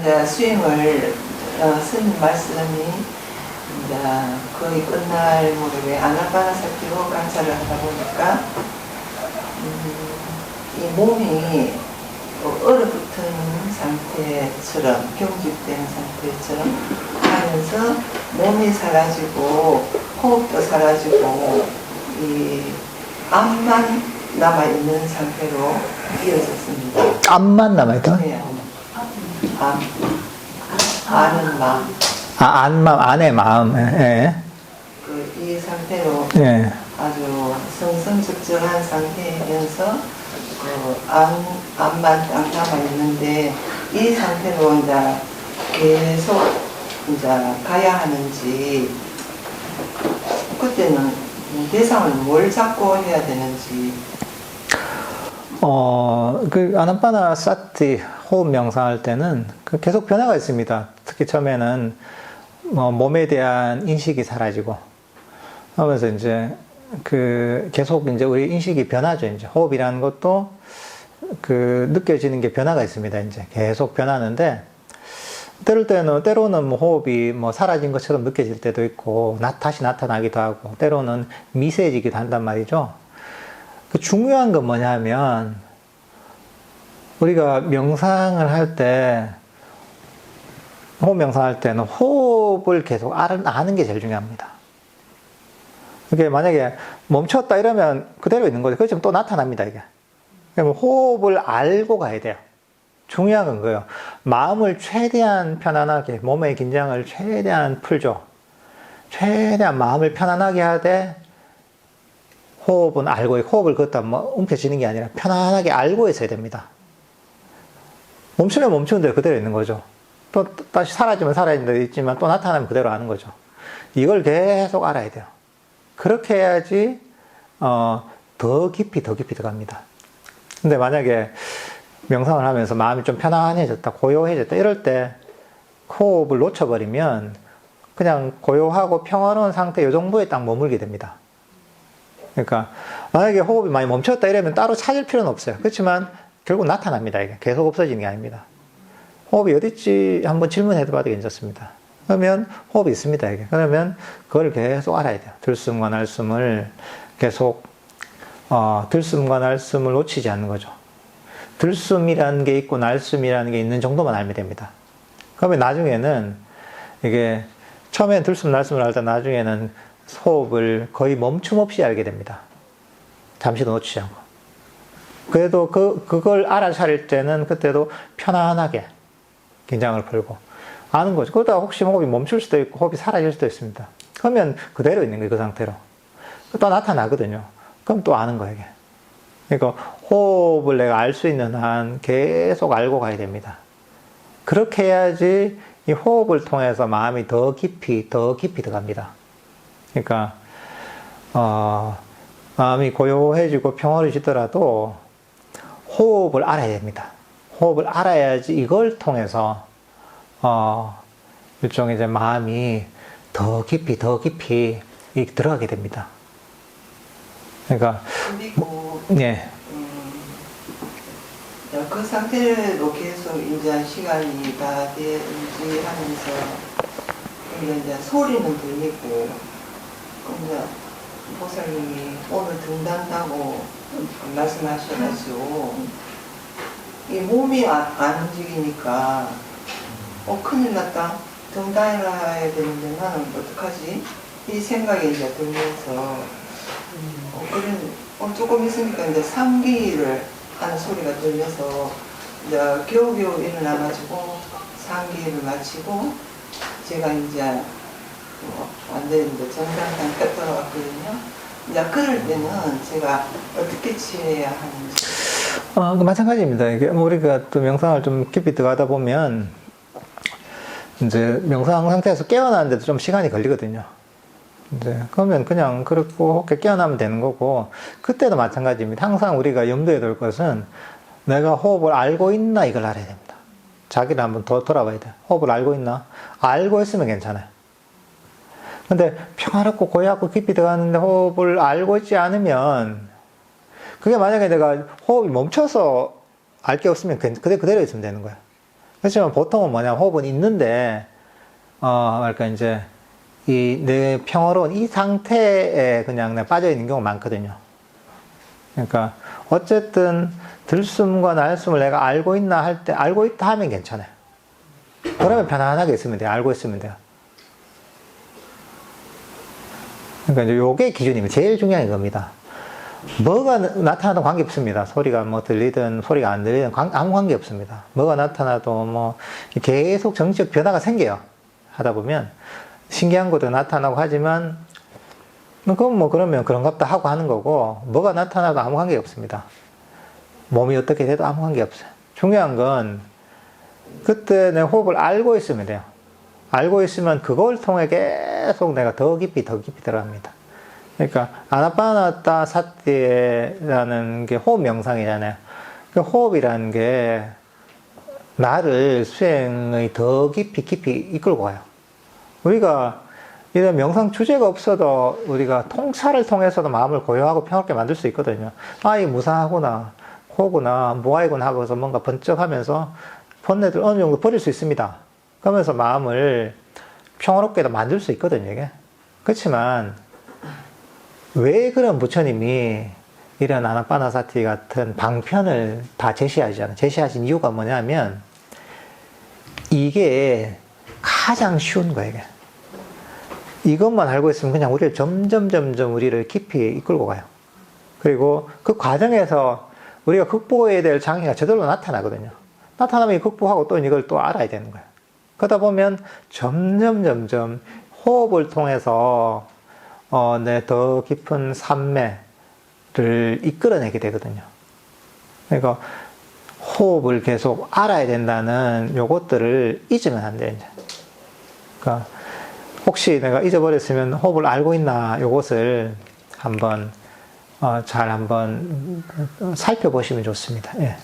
이제 스윙을 어, 스님 말씀이 이제 거의 끝날 무렵에 아나파나사티로 관찰을 하다 보니까 음, 이 몸이 어, 얼어붙은 상태처럼 경직된 상태처럼 하면서 몸이 사라지고 호흡도 사라지고 이 암만 남아 있는 상태로 이어졌습니다. 암만 남아 있다? 네. 암, 아는 마음. 아, 안마, 안의 마음. 예. 그 이 상태로 예. 아주 성성적절한 상태면서 그 암, 암만 딱 남아 있는데 이 상태로 이제 계속 이제 가야 하는지 그때는 대상을 뭘 잡고 해야 되는지 어, 그 아나파나 사티 호흡 명상할 때는 그 계속 변화가 있습니다. 특히 처음에는 뭐 몸에 대한 인식이 사라지고 하면서 이제 그 계속 이제 우리 인식이 변하죠. 이제 호흡이라는 것도 그 느껴지는 게 변화가 있습니다. 이제 계속 변하는데 때를 때는 때로는 뭐 호흡이 뭐 사라진 것처럼 느껴질 때도 있고 나 다시 나타나기도 하고 때로는 미세해지기도 한단 말이죠. 그 중요한 건 뭐냐면 우리가 명상을 할 때 호흡 명상할 때는 호흡을 계속 아는, 게 제일 중요합니다. 이게 만약에 멈췄다 이러면 그대로 있는 거죠. 그렇지만 또 나타납니다, 이게. 그러면 호흡을 알고 가야 돼요. 중요한 건 그거예요. 마음을 최대한 편안하게, 몸의 긴장을 최대한 풀죠. 최대한 마음을 편안하게 하되, 호흡은 알고, 호흡을 걷다 뭐 움켜쥐는 게 아니라 편안하게 알고 있어야 됩니다. 멈추면 멈추는 대로 그대로 있는 거죠. 또, 또 다시 사라지면 사라진 대로 있지만 또 나타나면 그대로 아는 거죠. 이걸 계속 알아야 돼요. 그렇게 해야지, 어, 더 깊이, 더 깊이 들어갑니다. 근데 만약에 명상을 하면서 마음이 좀 편안해졌다, 고요해졌다, 이럴 때 호흡을 놓쳐버리면 그냥 고요하고 평화로운 상태 요 정도에 딱 머물게 됩니다. 그러니까 만약에 호흡이 많이 멈췄다 이러면 따로 찾을 필요는 없어요. 그렇지만 결국 나타납니다. 이게 계속 없어지는 게 아닙니다. 호흡이 어디 있지 한번 질문해 봐도 괜찮습니다. 그러면 호흡이 있습니다. 이게. 그러면 그걸 계속 알아야 돼요. 들숨과 날숨을 계속 어, 들숨과 날숨을 놓치지 않는 거죠. 들숨이라는 게 있고 날숨이라는 게 있는 정도만 알면 됩니다. 그러면 나중에는 이게 처음엔 들숨 날숨을 할때 나중에는 호흡을 거의 멈춤 없이 알게 됩니다. 잠시도 놓치지 않고. 그래도 그, 그걸 알아차릴 때는 그때도 편안하게 긴장을 풀고 아는 거죠. 그러다가 혹시 호흡이 멈출 수도 있고 호흡이 사라질 수도 있습니다. 그러면 그대로 있는 거예요. 그 상태로. 또 나타나거든요. 그럼 또 아는 거예요. 이게. 그러니까 호흡을 내가 알 수 있는 한 계속 알고 가야 됩니다. 그렇게 해야지 이 호흡을 통해서 마음이 더 깊이, 더 깊이 들어갑니다. 그러니까, 어, 마음이 고요해지고 평화로워지더라도 호흡을 알아야 됩니다. 호흡을 알아야지 이걸 통해서, 어, 일종의 이제 마음이 더 깊이, 더 깊이 이 들어가게 됩니다. 그러니까, 그리고 예, 음, 그 상태로 계속 이제 시간이 다 되는지 하면서 이제 소리는 들리고 이제 보살님이 오늘 등단다고 말씀하셔가지고 이 몸이 안, 안 움직이니까 어 큰일 났다. 등단해야 되는데 나는 어떡하지? 이 생각이 이제 들면서 어, 그런 어, 조금 있으니까 이제 상기를 하는 소리가 들려서 이제 겨우겨우 일어나가지고 상기를 마치고 제가 이제 어, 완전히 이제 정상상 돌아왔거든요. 이제 그럴 때는 제가 어떻게 취해야 하는지 어, 그 마찬가지입니다. 이게 뭐 우리가 또 명상을 좀 깊이 들어가다 보면 이제 명상 상태에서 깨어나는데도 좀 시간이 걸리거든요. 이제 그러면 그냥 그렇고 그렇게 깨어나면 되는 거고 그때도 마찬가지입니다. 항상 우리가 염두에 둘 것은 내가 호흡을 알고 있나 이걸 알아야 됩니다. 자기를 한번 더 돌아봐야 돼. 호흡을 알고 있나? 알고 있으면 괜찮아요. 근데 평화롭고 고요하고 깊이 들어가는데 호흡을 알고 있지 않으면 그게 만약에 내가 호흡이 멈춰서 알 게 없으면 그- 그대, 그대로 있으면 되는 거야. 그렇지만 보통은 뭐냐, 호흡은 있는데, 어, 그러니까 이제, 이, 내 평화로운 이 상태에 그냥 빠져있는 경우가 많거든요. 그러니까, 어쨌든, 들숨과 날숨을 내가 알고 있나 할 때, 알고 있다 하면 괜찮아요. 그러면 편안하게 있으면 돼요. 알고 있으면 돼요. 그러니까 이제 요게 기준입니다. 제일 중요한 겁니다. 뭐가 나- 나타나도 관계 없습니다. 소리가 뭐 들리든 소리가 안 들리든 관- 아무 관계 없습니다. 뭐가 나타나도 뭐 계속 정치적 변화가 생겨요. 하다 보면 신기한 것도 나타나고 하지만 뭐 그건 뭐 그러면 그런갑다 하고 하는 거고 뭐가 나타나도 아무 관계 없습니다. 몸이 어떻게 돼도 아무 관계 없어요. 중요한 건 그때 내 호흡을 알고 있으면 돼요. 알고 있으면 그걸 통해 계속 내가 더 깊이 더 깊이 들어갑니다. 그러니까 아나파나타 사티라는 게 호흡 명상이잖아요. 그 호흡이라는 게 나를 수행의 더 깊이 깊이 이끌고 가요. 우리가 이런 명상 주제가 없어도 우리가 통찰을 통해서도 마음을 고요하고 평화롭게 만들 수 있거든요. 아, 이 무상하구나, 코구나, 모아이구나 하고서 뭔가 번쩍하면서 본네들 어느 정도 버릴 수 있습니다. 그러면서 마음을 평화롭게도 만들 수 있거든요, 이게. 그렇지만, 왜 그런 부처님이 이런 아나파나사티 같은 방편을 다 제시하시잖아요. 제시하신 이유가 뭐냐면, 이게 가장 쉬운 거예요, 이게. 이것만 알고 있으면 그냥 우리를 점점, 점점 우리를 깊이 이끌고 가요. 그리고 그 과정에서 우리가 극복해야 될 장애가 저절로 나타나거든요. 나타나면 이 극복하고 또 이걸 또 알아야 되는 거예요. 그러다 보면 점점, 점점 호흡을 통해서 어, 내더 깊은 산매를 이끌어내게 되거든요. 그러니까 호흡을 계속 알아야 된다는 요것들을 잊으면 안 돼요, 이제. 그러니까 혹시 내가 잊어버렸으면 호흡을 알고 있나 요것을 한번 어, 잘 한번 살펴보시면 좋습니다. 예.